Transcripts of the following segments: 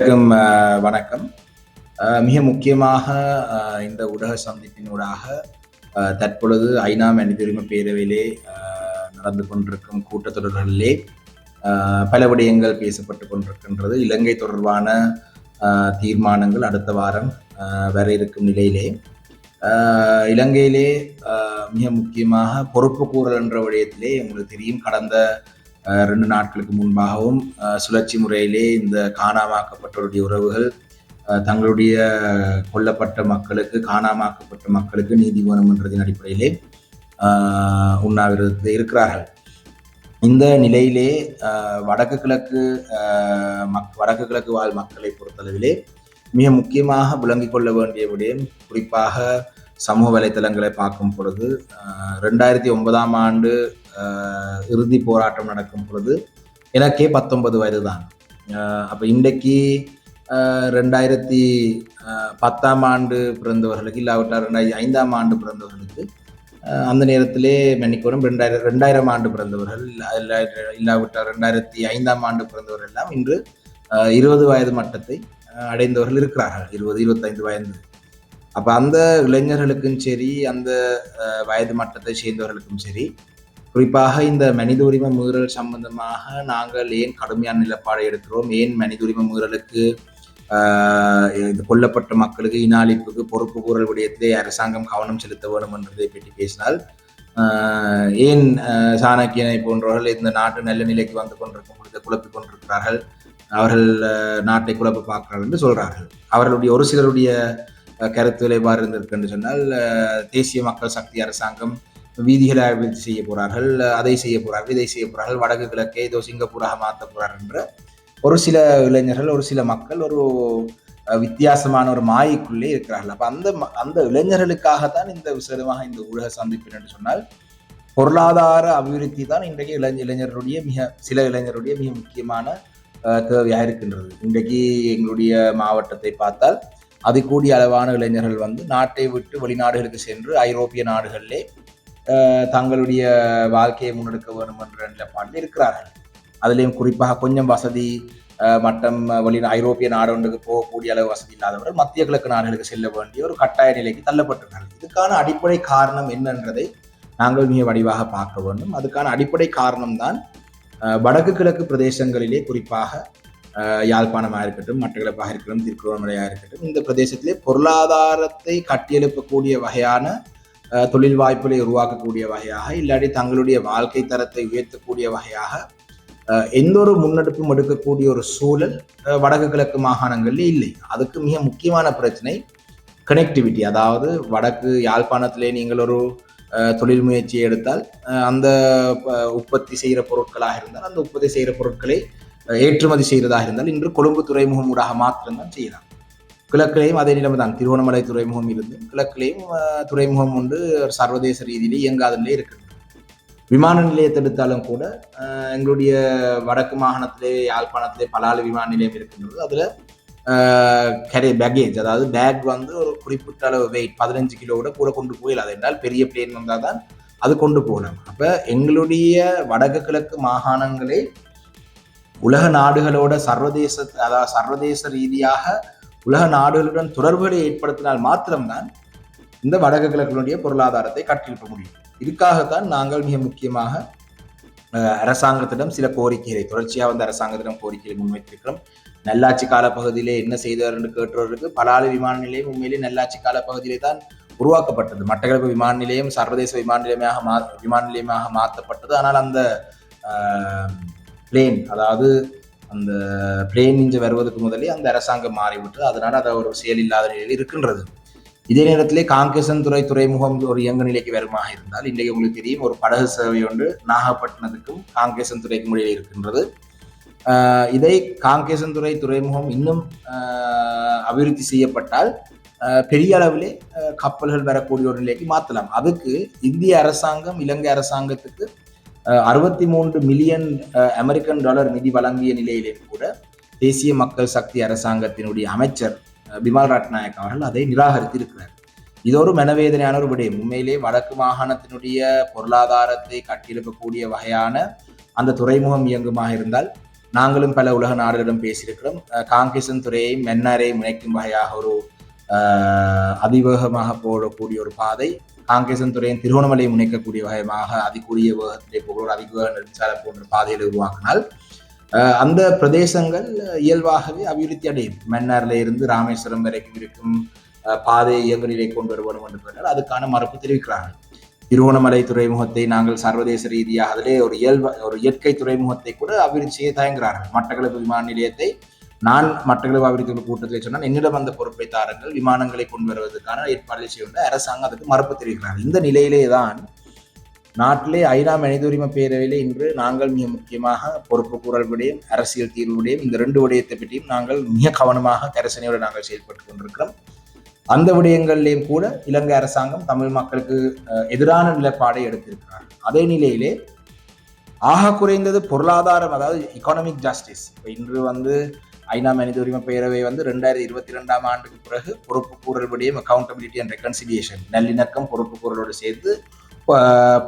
அனைவருக்கும் வணக்கம். மிக முக்கியமாக இந்த ஊடக சந்திப்பினூடாக தற்பொழுது ஐநா மனிதரிமை பேரவையிலே நடந்து கொண்டிருக்கும் கூட்டத்தொடர்களிலே பல விடயங்கள் பேசப்பட்டு கொண்டிருக்கின்றது. இலங்கை தொடர்பான தீர்மானங்கள் அடுத்த வாரம் வர இருக்கும் நிலையிலே இலங்கையிலே மிக முக்கியமாக பொறுப்பு கூறல் என்ற விடயத்திலே உங்களுக்கு தெரியும். கடந்த ரெண்டு நாட்களுக்கு முன்பாகவும் சுழற்சி முறையிலே இந்த காணாமாக்கப்பட்டவருடைய உறவுகள் தங்களுடைய கொல்லப்பட்ட மக்களுக்கு காணாமாக்கப்பட்ட மக்களுக்கு நீதி வேணும் என்றதின் அடிப்படையிலே உண்ணாவிரதத்தில் இருக்கிறார்கள். இந்த நிலையிலே வடக்கு கிழக்கு மக் வடக்கு கிழக்கு வாழ் மக்களை பொறுத்தளவிலே மிக முக்கியமாக விளங்கிக் கொள்ள வேண்டிய விடயம் குறிப்பாக சமூக வலைத்தளங்களை பார்க்கும் பொழுது ரெண்டாயிரத்தி ஒன்பதாம் ஆண்டு இறுதி போராட்டம் நடக்கும் பொழுது எனக்கே பத்தொன்பது வயது தான் அப்போ இன்றைக்கு அஹ், ரெண்டாயிரத்தி அஹ், பத்தாம் ஆண்டு பிறந்தவர்களுக்கு இல்லாவிட்டால் ரெண்டாயிரத்தி ஐந்தாம் ஆண்டு பிறந்தவர்களுக்கு அஹ், அந்த நேரத்திலே மன்னிக்கணும் ரெண்டாயிரம் ரெண்டாயிரம் ஆண்டு பிறந்தவர்கள் இல்ல- இல்லாவிட்டால் ரெண்டாயிரத்தி ஐந்தாம் ஆண்டு பிறந்தவர்கள் எல்லாம் இன்று அஹ், இருபது வயது மட்டத்தை அடைந்தவர்கள் இருக்கிறார்கள். இருபது இருபத்தைந்து வயது. அப்ப அந்த இளைஞர்களுக்கும் சரி அந்த அஹ், வயது மட்டத்தை சேர்ந்தவர்களுக்கும் சரி குறிப்பாக இந்த மனித உரிமை மீறல் சம்பந்தமாக நாங்கள் ஏன் கடுமையான நிலப்பாடை எடுக்கிறோம்? ஏன் மனித உரிமை மீறலுக்கு இந்த கொல்லப்பட்ட மக்களுக்கு இனாளிப்புக்கு பொறுப்பு கூறல் விடயத்திலே அரசாங்கம் கவனம் செலுத்த வேண்டும் என்றதை பற்றி பேசினால் ஏன் சாணக்கியனை போன்றவர்கள் இந்த நாட்டு நல்ல நிலைக்கு வந்து கொண்டிருக்கும் பொழுது குழப்பிக் கொண்டிருக்கிறார்கள்? அவர்கள் நாட்டை குழப்ப பார்க்கிறார்கள் என்று சொல்கிறார்கள் அவர்களுடைய ஒரு சிலருடைய கருத்து எவ்வாறு இருந்திருக்கு என்று சொன்னால் தேசிய மக்கள் சக்தி அரசாங்கம் வீதிகளை அபிவிருத்தி செய்ய போறார்கள் அதை செய்ய போறார்கள் இதை செய்ய போறார்கள் வடக்கு கிழக்கே ஏதோ சிங்கப்பூராக மாற்ற போறார்கள் என்ற ஒரு சில இளைஞர்கள் ஒரு சில மக்கள் ஒரு வித்தியாசமான ஒரு மாயைக்குள்ளே இருக்கிறார்கள். அப்ப அந்த ம- அந்த இளைஞர்களுக்காகத்தான் இந்த விசேதமாக இந்த ஊடக சந்திப்பு என்று சொன்னால் பொருளாதார அபிவிருத்தி தான் இன்றைக்கு இளைஞ இளைஞருடைய மிக சில இளைஞருடைய மிக முக்கியமான தேவையாக இருக்கின்றது. இன்றைக்கு எங்களுடைய மாவட்டத்தை பார்த்தால் அது கூடிய அளவான இளைஞர்கள் வந்து நாட்டை விட்டு வெளிநாடுகளுக்கு சென்று ஐரோப்பிய நாடுகளிலே தங்களுடைய வாழ்க்கையை முன்னெடுக்க வேண்டும் என்ற நிலைப்பாட்டில் இருக்கிறார்கள். அதுலேயும் குறிப்பாக கொஞ்சம் வசதி மட்டம் வெளி ஐரோப்பிய நாடுகளுக்கு போகக்கூடிய அளவு வசதி இல்லாதவர்கள் மத்திய கிழக்கு நாடுகளுக்கு செல்ல வேண்டிய ஒரு கட்டாய நிலைக்கு தள்ளப்பட்டிருக்கிறார்கள். இதுக்கான அடிப்படை காரணம் என்னன்றதை நாங்கள் மிக வடிவாக பார்க்க வேண்டும். அதுக்கான அடிப்படை காரணம்தான் தான் வடக்கு கிழக்கு பிரதேசங்களிலே குறிப்பாக யாழ்ப்பாணமாக இருக்கட்டும் மட்டக்களப்பாக இருக்கட்டும் திருக்குறமலையாக இருக்கட்டும் இந்த பிரதேசத்திலே பொருளாதாரத்தை கட்டியெழுப்பக்கூடிய வகையான தொழில் வாய்ப்புகளை உருவாக்கக்கூடிய வகையாக இல்லாட்டி தங்களுடைய வாழ்க்கை தரத்தை உயர்த்தக்கூடிய வகையாக எந்த ஒரு முன்னெடுப்பும் எடுக்கக்கூடிய ஒரு சூழல் வடக்கு கிழக்கு மாகாணங்களில் இல்லை. அதுக்கு மிக முக்கியமான பிரச்சனை கனெக்டிவிட்டி அதாவது வடக்கு யாழ்ப்பாணத்திலே நீங்கள் ஒரு தொழில் முயற்சியை எடுத்தால் அந்த உற்பத்தி செய்கிற பொருட்களாக இருந்தால் அந்த உற்பத்தி செய்கிற பொருட்களை ஏற்றுமதி செய்கிறதாக இருந்தால் இன்று கொழும்பு துறைமுகம் ஊடாக மாத்திரம்தான் செய்யலாம். கிழக்கிலேயும் அதே நிலைமை தான் திருவண்ணாமலை துறைமுகம் இருந்து கிழக்கிலேயும் துறைமுகம் உண்டு சர்வதேச ரீதியிலே இயங்காத இருக்குது விமான நிலையத்தை எடுத்தாலும் கூட எங்களுடைய வடக்கு மாகாணத்திலே யாழ்ப்பாணத்திலே பலாலு விமான நிலையம் இருக்கின்றது. அதில் கரே பேக்கேஜ் அதாவது பேக் வந்து ஒரு குறிப்பிட்ட அளவு வெயிட் பதினஞ்சு கிலோவோட கூட கொண்டு போயிடலாம் என்றால் பெரிய பிளேன் வந்தால் தான் அது கொண்டு போகலாம். அப்போ எங்களுடைய வடக்கு கிழக்கு மாகாணங்களே உலக நாடுகளோட சர்வதேச அதாவது சர்வதேச ரீதியாக உலக நாடுகளுடன் தொடர்புகளை ஏற்படுத்தினால் மாத்திரம்தான் இந்த வடக்கு கிழக்கினுடைய பொருளாதாரத்தை கட்டியிருக்க முடியும். இதுக்காகத்தான் நாங்கள் மிக முக்கியமாக அரசாங்கத்திடம் சில கோரிக்கைகளை தொடர்ச்சியாக வந்து அரசாங்கத்திடம் கோரிக்கைகளை முன்வைத்திருக்கிறோம். நல்லாட்சி கால பகுதியிலே என்ன செய்தார் என்று கேட்டவர்களுக்கு பலாலு விமான நிலையம் உண்மையிலே நல்லாட்சி கால பகுதியிலே தான் உருவாக்கப்பட்டது. மட்டக்களப்பு விமான நிலையம் சர்வதேச விமான நிலையமாக மா விமான நிலையமாக மாற்றப்பட்டது. ஆனால் அந்த பிளேன் அதாவது அந்த பிளேன் இஞ்சு வருவதற்கு முதலே அந்த அரசாங்கம் மாறிவிட்டு அதனால அதை ஒரு செயல் இல்லாத நிலையில் இருக்கின்றது. இதே நேரத்திலே காங்கேசன் துறை துறைமுகம் ஒரு இயங்கு நிலைக்கு வருமாக இருந்தால் இன்றைக்கு உங்களுக்கு தெரியும் ஒரு படகு சேவை ஒன்று நாகப்பட்டினத்துக்கும் காங்கேசன் துறைக்கும் இடையே இருக்கின்றது. இதை காங்கேசன் துறை துறைமுகம் இன்னும் அபிவிருத்தி செய்யப்பட்டால் பெரிய அளவிலே கப்பல்கள் வரக்கூடிய ஒரு நிலைக்கு மாற்றலாம். அதுக்கு இந்திய அரசாங்கம் இலங்கை அரசாங்கத்துக்கு அறுபத்தி மூன்று மில்லியன் அமெரிக்கன் டாலர் நிதி வழங்கிய நிலையிலே கூட தேசிய மக்கள் சக்தி அரசாங்கத்தினுடைய அமைச்சர் பிமால் பிமல் ரட்நாயக் அவர்கள் அதை நிராகரித்து இருக்கிறார் இது ஒரு மனவேதனையான ஒரு விடயம். உண்மையிலே வடக்கு மாகாணத்தினுடைய பொருளாதாரத்தை கட்டியெழுப்பக்கூடிய வகையான அந்த துறைமுகம் இயங்குமாக இருந்தால் நாங்களும் பல உலக நாடுகளிடம் பேசியிருக்கிறோம். காங்கிரசன் காங்கேசன் துறையை மென்னாரை இணைக்கும் வகையாக ஒரு அதிவேகமாக போடக்கூடிய ஒரு பாதை. காங்கேசன் துறையின் திருவண்ணாமலையை முனைக்கக்கூடிய வகையாக அதிகூடிய வேகத்திலே போகிற ஒரு அதிவேக நெடுஞ்சாலை போன்ற பாதையில் உருவாக்கினால் அந்த பிரதேசங்கள் இயல்பாகவே அபிவிருத்தி அடையும். மன்னார்ல இருந்து ராமேஸ்வரம் வரைக்கும் இருக்கும் பாதை பாதையை கொண்டு வர வேண்டும் என்று சொன்னால் அதுக்கான மறுப்பு தெரிவிக்கிறார்கள். திருவோணமலை துறைமுகத்தை நாங்கள் சர்வதேச ரீதியாக அதிலே ஒரு இயல்ப ஒரு இயற்கை துறைமுகத்தை கூட அபிவிருத்தி செய்ய தயங்குகிறார்கள். மட்டக்களப்பு விமான நிலையத்தை நான் மற்றவர்கள் அபிவிருத்தி கூட்டத்தில் சொன்னால் என்னிடம் வந்த பொறுப்பை தாருங்கள் விமானங்களை கொண்டு வருவதற்கான ஏற்பாடுகளை செய்ய அரசாங்கம் அதுக்கு மறுப்பு தெரிவிக்கிறார் இந்த நிலையிலே தான் நாட்டிலே ஐநா மனித உரிமை பேரவையிலே இன்று நாங்கள் மிக முக்கியமாக பொறுப்பு கூறல் விடயம் அரசியல் தீர்வு விடயம் இந்த ரெண்டு விடயத்தை பற்றியும் நாங்கள் மிக கவனமாக கரசனையோடு நாங்கள் செயல்பட்டு கொண்டிருக்கிறோம். அந்த விடயங்களிலேயும் கூட இலங்கை அரசாங்கம் தமிழ் மக்களுக்கு அஹ், எதிரான நிலைப்பாடை எடுத்திருக்கிறார். அதே நிலையிலே ஆக குறைந்தது பொருளாதாரம் அதாவது எக்கானமிக் ஜஸ்டிஸ் இப்போ இன்று வந்து ஐநா மனித உரிமை பேரவை வந்து ரெண்டாயிரத்தி இருபத்தி ரெண்டாம் ஆண்டுக்கு பிறகு பொறுப்பு கூறல் விடயம் அக்கௌண்டபிலிட்டி அண்ட் ரெக்கன்சிலியேஷன் நல்லிணக்கம் பொறுப்பு கூறலோடு சேர்த்து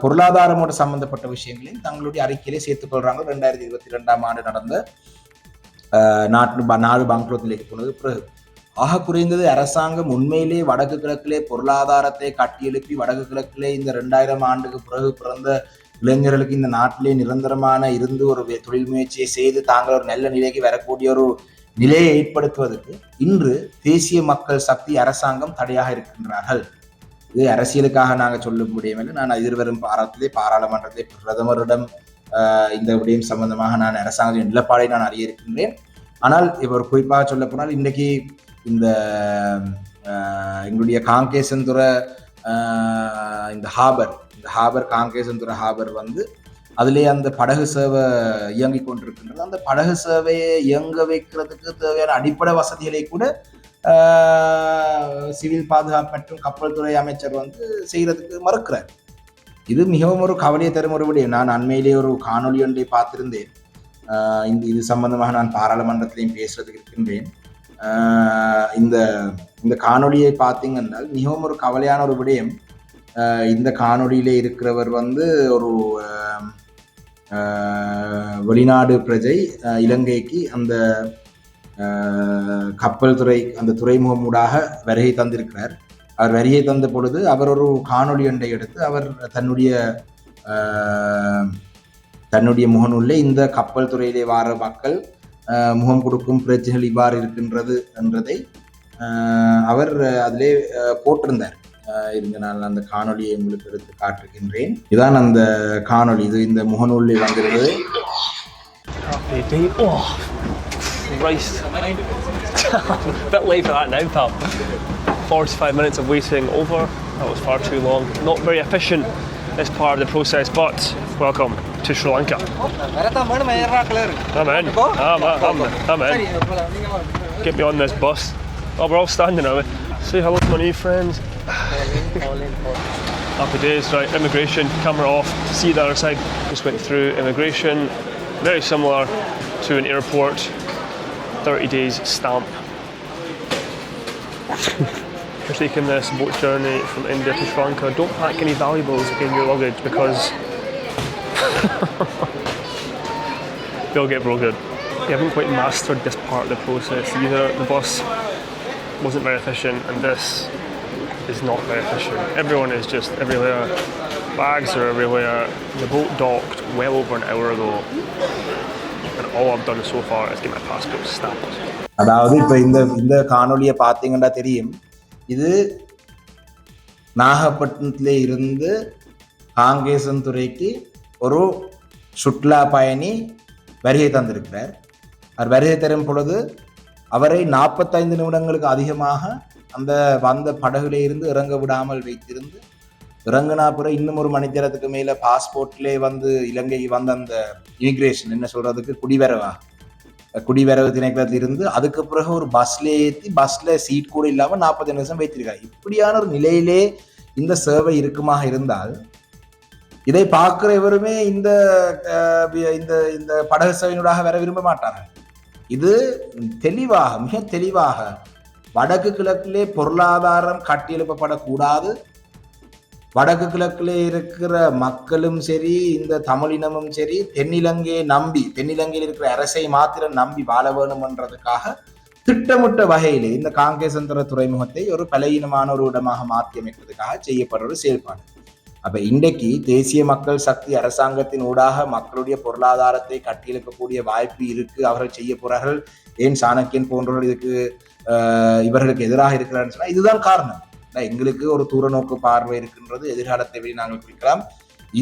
பொருளாதாரமோடு சம்பந்தப்பட்ட விஷயங்களையும் தங்களுடைய அறிக்கையிலே சேர்த்துக் கொள்றாங்க. ரெண்டாயிரத்தி இருபத்தி ரெண்டாம் ஆண்டு நடந்த நாட்டு நாடு பங்களூர் நிலைக்கு போனது பிறகு ஆக குறைந்தது அரசாங்கம் உண்மையிலே வடக்கு கிழக்கிலே பொருளாதாரத்தை கட்டியெழுப்பி வடக்கு கிழக்கிலே இந்த ரெண்டாயிரம் ஆண்டுக்கு பிறகு பிறந்த இளைஞர்களுக்கு இந்த நாட்டிலே நிரந்தரமான இருந்து ஒரு வே- தொழில் முயற்சியை செய்து தாங்கள் ஒரு நல்ல நிலைக்கு வரக்கூடிய ஒரு நிலையை ஏற்படுத்துவதற்கு இன்று தேசிய மக்கள் சக்தி அரசாங்கம் தடையாக இருக்கின்றார்கள். இது அரசியலுக்காக நாங்கள் சொல்ல முடியவில்லை நான் எதிர்வரும் பாரத்திலே பாராளுமன்றத்தை பிரதமரிடம் இந்த விடயம் சம்பந்தமாக நான் அரசாங்கத்தின் நிலப்பாடை நான் அறிய இருக்கின்றேன். ஆனால் இவர் குறிப்பாக சொல்ல போனால் இன்றைக்கு இந்த எங்களுடைய காங்கேசன் துறை இந்த ஹாபர் ஹாபர் காங்கேசந்துறை ஹாபர் வந்து அதுலேயே அந்த படகு சேவை இயங்கிக் கொண்டிருக்கின்றது. அந்த படகு சேவையை இயங்க வைக்கிறதுக்கு தேவையான அடிப்படை வசதிகளை கூட சிவில் பாதுகாப்பு மற்றும் கப்பல் துறை அமைச்சர் வந்து செய்கிறதுக்கு மறுக்கிறார். இது மிகவும் ஒரு கவலையை தரும் ஒரு விடயம். நான் அண்மையிலே ஒரு காணொலி ஒன்றை பார்த்திருந்தேன். இந்த இது சம்பந்தமாக நான் பாராளுமன்றத்திலையும் பேசுறதுக்கு இருக்கின்றேன். இந்த இந்த காணொளியை பார்த்தீங்கன்னா மிகவும் ஒரு கவலையான ஒரு விடயம். இந்த காணொளியிலே இருக்கிறவர் வந்து ஒரு வெளிநாடு பிரஜை இலங்கைக்கு அந்த கப்பல் துறை அந்த துறைமுகம் ஊடாக வருகை தந்திருக்கிறார். அவர் வருகை தந்த பொழுது அவர் ஒரு காணொளி ஒன்றை எடுத்து அவர் தன்னுடைய தன்னுடைய முகநூலில் இந்த கப்பல் துறையிலே வார மக்கள் முகம் கொடுக்கும் பிரச்சனைகள் இவ்வாறு இருக்கின்றது என்றதை அவர் அதிலே போட்டிருந்தார். இருங்க நான் அந்த காணொளியை உங்களுக்கு எடுத்து காட்டுகின்றேன் இதான் அந்த காணொளி இது இந்த முகநூலில் வந்திருந்தது Baby. Oh, Christ. Bit late for that now, pal. 45 minutes of waiting over. That was far too long. Not very efficient, this part of the process, but welcome to Sri Lanka. I'm in. I'm, I'm, I'm in. Get me on this bus. Oh, we're all standing now. Say hello to my new friends. Happy days, right? Immigration, camera off. See the other side. Just went through immigration. Very similar to an airport. 30 days stamp. We're taking this boat journey from India to Sri Lanka. Don't pack any valuables in your luggage because they'll get broken. We haven't quite mastered this part of the process either. The bus wasn't very efficient, and this is not very efficient. Everyone is just everywhere. Bags are everywhere. The boat docked well over an hour ago, and all I've done so far is get my passport stamped. அதாவது இப்ப இந்த இந்த காணொலியை பார்த்தீங்கன்னா தெரியும் இது நாகப்பட்டினத்திலே இருந்து காங்கேசன் துறைக்கு ஒரு சுற்றுலா பயணி வருகை தந்திருக்கிறார் அவர் வருகை தரும் பொழுது அவரை நாற்பத்தைந்து நிமிடங்களுக்கு அதிகமாக அந்த வந்த படகுல இருந்து இறங்க விடாமல் வைத்திருந்து இறங்குனா பிறகு இன்னும் ஒரு மணித்தேரத்துக்கு மேல பாஸ்போர்ட்லேயே வந்து இலங்கைக்கு வந்த அந்த இமிக்ரேஷன் என்ன சொல்றதுக்கு குடிவரவா? குடிவரவு திணைக்களத்தில் இருந்து அதுக்கு பிறகு ஒரு பஸ்ல ஏற்றி பஸ்ல சீட் கூட இல்லாமல் நாற்பத்தி நிமிஷம் வைத்திருக்காங்க. இப்படியான ஒரு நிலையிலே இந்த சேவை இருக்குமாக இருந்தால் இதை பார்க்குற இவருமே இந்த இந்த இந்த படகு சேவையினூடாக வர விரும்ப மாட்டார்கள். இது தெளிவாக மிக தெளிவாக வடக்கு கிழக்கிலே பொருளாதாரம் கட்டியெழுப்பப்படக்கூடாது. வடக்கு கிழக்கிலே இருக்கிற மக்களும் சரி இந்த தமிழினமும் சரி தென்னிலங்கையை நம்பி தென்னிலங்கையில் இருக்கிற அரசை மாத்திரம் நம்பி வாழ வேணும்ன்றதுக்காக திட்டமிட்ட வகையில் இந்த காங்கேசந்திர துறைமுகத்தை ஒரு பலையினமான ஒரு இடமாக மாற்றி அமைக்கிறதுக்காக செய்யப்படுற ஒரு செயல்பாடு. அப்ப இன்றைக்கு தேசிய மக்கள் சக்தி அரசாங்கத்தின் ஊடாக மக்களுடைய பொருளாதாரத்தை கட்டியெழுக்கக்கூடிய வாய்ப்பு இருக்கு. அவர்கள் செய்ய போறார்கள். ஏன் சாணக்கியன் போன்றவர்கள் இதுக்கு இவர்களுக்கு எதிராக இருக்கிறான்னு சொன்னா இதுதான் காரணம். எங்களுக்கு ஒரு தூர நோக்கு பார்வை இருக்கின்றது எதிர்காலத்தை வெளி நாங்கள் குறிக்கலாம்.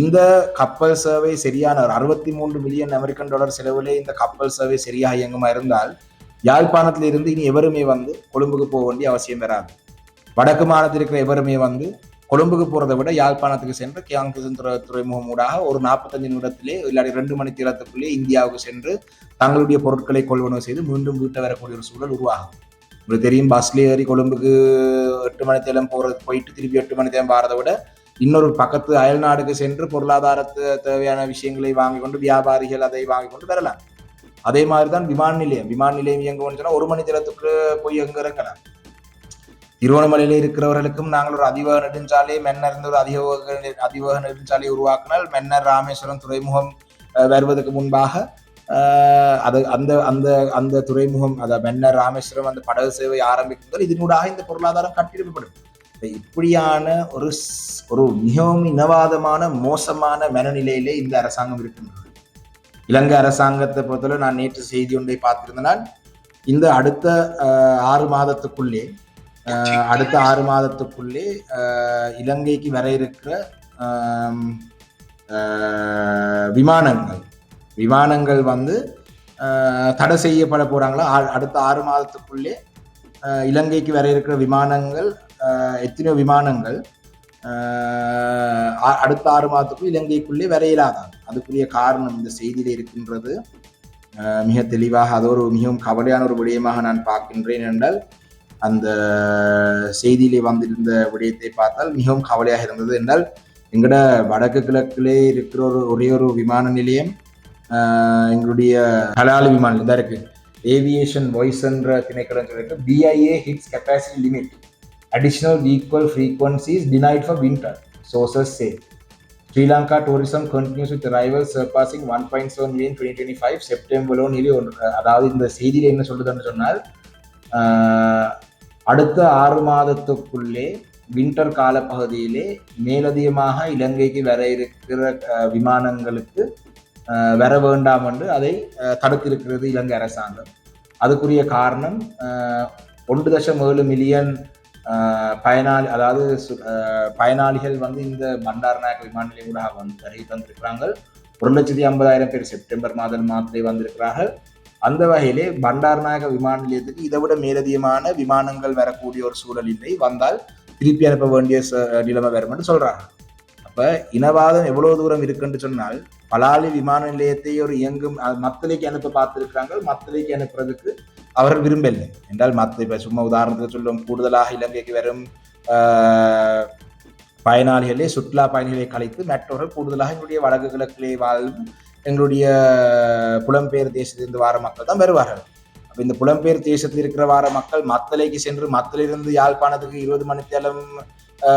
இந்த கப்பல் சேவை சரியான ஒரு அறுபத்தி மூன்று மில்லியன் அமெரிக்கன் டாலர் செலவிலே இந்த கப்பல் சேவை சரியாக இயங்குமா இருந்தால் யாழ்ப்பாணத்தில் இருந்து இனி எவருமே வந்து கொழும்புக்கு போக வேண்டிய அவசியம் வராது. வடக்கு மாநிலத்தில் இருக்கிற எவருமே வந்து கொழும்புக்கு போறதை விட யாழ்ப்பாணத்துக்கு சென்று கியாங்குதுர துறைமுகம் ஊடாக ஒரு நாற்பத்தஞ்சு நிமிடத்திலே இல்லாட்டி ரெண்டு மணி நேரத்துக்குள்ளே இந்தியாவுக்கு சென்று தங்களுடைய பொருட்களை கொள்வனவு செய்து மீண்டும் வீட்டை வரக்கூடிய ஒரு சூழல் உருவாகும். உங்களுக்கு தெரியும் பஸ்ல ஏறி கொழும்புக்கு எட்டு மணி தேலம் போறது போயிட்டு திருப்பி எட்டு மணி தேலம் பாரதை விட இன்னொரு பக்கத்து அயல் நாடுக்கு சென்று பொருளாதாரத்து தேவையான விஷயங்களை வாங்கி கொண்டு வியாபாரிகள் அதை வாங்கி கொண்டு வரலாம். அதே மாதிரி தான் விமான நிலையம். விமான நிலையம் இயங்குவோம்னு சொன்னா ஒரு மணி நேரத்துக்கு போய் எங்க இறங்கலாம் திருவண்ணாமலையில இருக்கிறவர்களுக்கும் நாங்கள் ஒரு அதிவேக நெடுஞ்சாலை மென்னர் இருந்து ஒரு அதிவேக நெ- அதிவேக நெடுஞ்சாலை உருவாக்கினால் மென்னர் ராமேஸ்வரம் துறைமுகம் வருவதற்கு முன்பாக அது அந்த அந்த அந்த துறைமுகம் அத மென்னர் ராமேஸ்வரம் அந்த படகு சேவை ஆரம்பிக்கும் இதனூடாக இந்த பொருளாதாரம் கட்டிடப்படும். இப்படியான ஒரு ஒரு மிகவும் இனவாதமான மோசமான மனநிலையிலே இந்த அரசாங்கம் இருக்கின்றது. இலங்கை அரசாங்கத்தை பொறுத்தவரை நான் நேற்று செய்தி ஒன்றை பார்த்திருந்தனால் இந்த அடுத்த ஆறு மாதத்துக்குள்ளே அடுத்த ஆறு மாதத்துக்குள்ளே இலங்கைக்கு வர இருக்கிற விமானங்கள் விமானங்கள் வந்து தடை செய்யப்பட போகிறாங்களா ஆ- அடுத்த ஆறு மாதத்துக்குள்ளே இலங்கைக்கு வர இருக்கிற விமானங்கள் எத்தனையோ விமானங்கள் அடுத்த ஆறு மாதத்துக்குள் இலங்கைக்குள்ளே வரையிலாதான் அதுக்குரிய காரணம் இந்த செய்தியில் இருக்கின்றது. மிக தெளிவாக அது ஒரு மிகவும் கவலையான ஒரு விடயமாக நான் பார்க்கின்றேன் என்றால் அந்த செய்தியிலே வந்திருந்த விடயத்தை பார்த்தால் மிகவும் கவலையாக இருந்தது என்றால் எங்கட வடக்கு கிழக்கிலே இருக்கிற ஒரு ஒரே ஒரு விமான நிலையம் எங்களுடைய ஹலாலி விமான நிலையம் தான் இருக்கு ஏவியேஷன் வாய்ஸ் என்ற திணைக்களம் சொல்லிருக்கு PIA hits capacity limit additional equal frequencies denied for winter sources say Sri Lanka tourism continues with rival surpassing one point seven million twenty twenty five செப்டம்பர்லோ நிலி ஒன்று. அதாவது இந்த செய்தியில் என்ன சொல்லுதுன்னு சொன்னால் அடுத்த ஆறு மாதத்துக்குள்ளே வின்டர் காலப்பகுதியிலே மேலதிகமாக இலங்கைக்கு வர இருக்கிற விமானங்களுக்கு வர வேண்டாம் என்று அதை தடுத்திருக்கிறது இலங்கை அரசாங்கம். அதுக்குரிய காரணம் ஒன்று தசம் ஏழு மில்லியன் பயனாளி அதாவது சு- பயனாளிகள் வந்து இந்த பண்டாரநாயக்க விமான நிலையம் வந்து வருகை தந்திருக்கிறாங்க. ஒரு லட்சத்தி ஐம்பதாயிரம் பேர் செப்டம்பர் மாதம் மாத்திரை வந்திருக்கிறார்கள். அந்த வகையிலே பண்டாரநாயக விமான நிலையத்துக்கு இதை விட மேலதிகமான விமானங்கள் வரக்கூடிய ஒரு சூழல் இல்லை. வந்தால் திருப்பி அனுப்ப வேண்டிய ச- நிலைமை வரும் என்று சொல்றாங்க. அப்ப இனவாதம் எவ்வளவு தூரம் இருக்குன்னு சொன்னால் பலாலி விமான நிலையத்தை ஒரு இயங்கும் அஹ், மத்தளைக்கு அனுப்ப பார்த்திருக்கிறாங்க மத்தளைக்கு அனுப்புறதுக்கு அவர்கள் விரும்பவில்லை. என்றால் மத்த இப்ப சும்மா உதாரணத்துக்கு சொல்லும் கூடுதலாக இலங்கைக்கு வரும் பயனாளிகளே சுற்றுலா பயணிகளை கலைத்து மற்றவர்கள் கூடுதலாக எங்களுடைய வடக்கு கிழக்கிலே வாழும் எங்களுடைய புலம்பெயர் தேசத்திலிருந்து வார மக்கள் தான் வருவார்கள். அப்ப இந்த புலம்பெயர் தேசத்தில் இருக்கிற வார மக்கள் மத்தலைக்கு சென்று மத்தலிருந்து யாழ்ப்பாணத்துக்கு இருபது மணித்தேலம்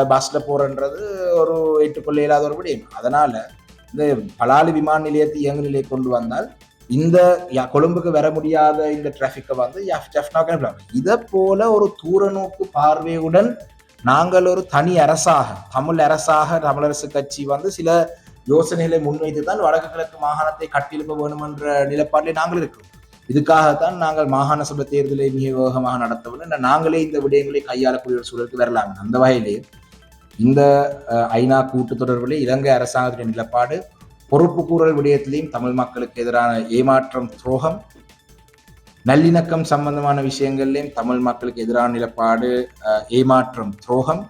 பஸ்ல போறன்றது ஒரு ஏற்றுக்கொள்ள இயலாத ஒரு விடயம் அதனால இந்த பலாலி விமான நிலையத்தை இயங்கு நிலையை கொண்டு வந்தால் இந்த யா- கொழும்புக்கு வர முடியாத இந்த டிராஃபிக்கை வந்து இதை போல ஒரு தூர நோக்கு பார்வையுடன் நாங்கள் ஒரு தனி அரசாக தமிழ் அரசாக தமிழரசு கட்சி வந்து சில யோசனைகளை முன்வைத்து தான் வடக்கு கிழக்கு மாகாணத்தை கட்டியெழுப்ப வேண்டும் என்ற நிலைப்பாட்டில் நாங்கள் இருக்கிறோம். இதுக்காகத்தான் நாங்கள் மாகாண சபை தேர்தலை மிக வேகமாக நடத்தவில்லை. நாங்களே இந்த விடயங்களை கையாளக்கூடிய ஒரு சூழலுக்கு வரலாம். அந்த வகையிலேயே இந்த ஐநா கூட்டு தொடர்பிலே இலங்கை அரசாங்கத்தின் நிலப்பாடு பொறுப்பு கூறல் விடயத்திலையும் தமிழ் மக்களுக்கு எதிரான ஏமாற்றம் துரோகம் நல்லிணக்கம் சம்பந்தமான விஷயங்கள்லையும் தமிழ் மக்களுக்கு எதிரான நிலப்பாடு ஏமாற்றம் துரோகம்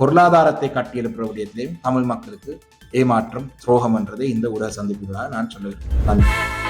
பொருளாதாரத்தை கட்டியெழுப்புற விடயத்திலையும் தமிழ் மக்களுக்கு ஏமாற்றம் துரோகம் என்றதை இந்த ஊடக சந்திப்புகளாக நான் சொல்லுகிறேன் நன்றி.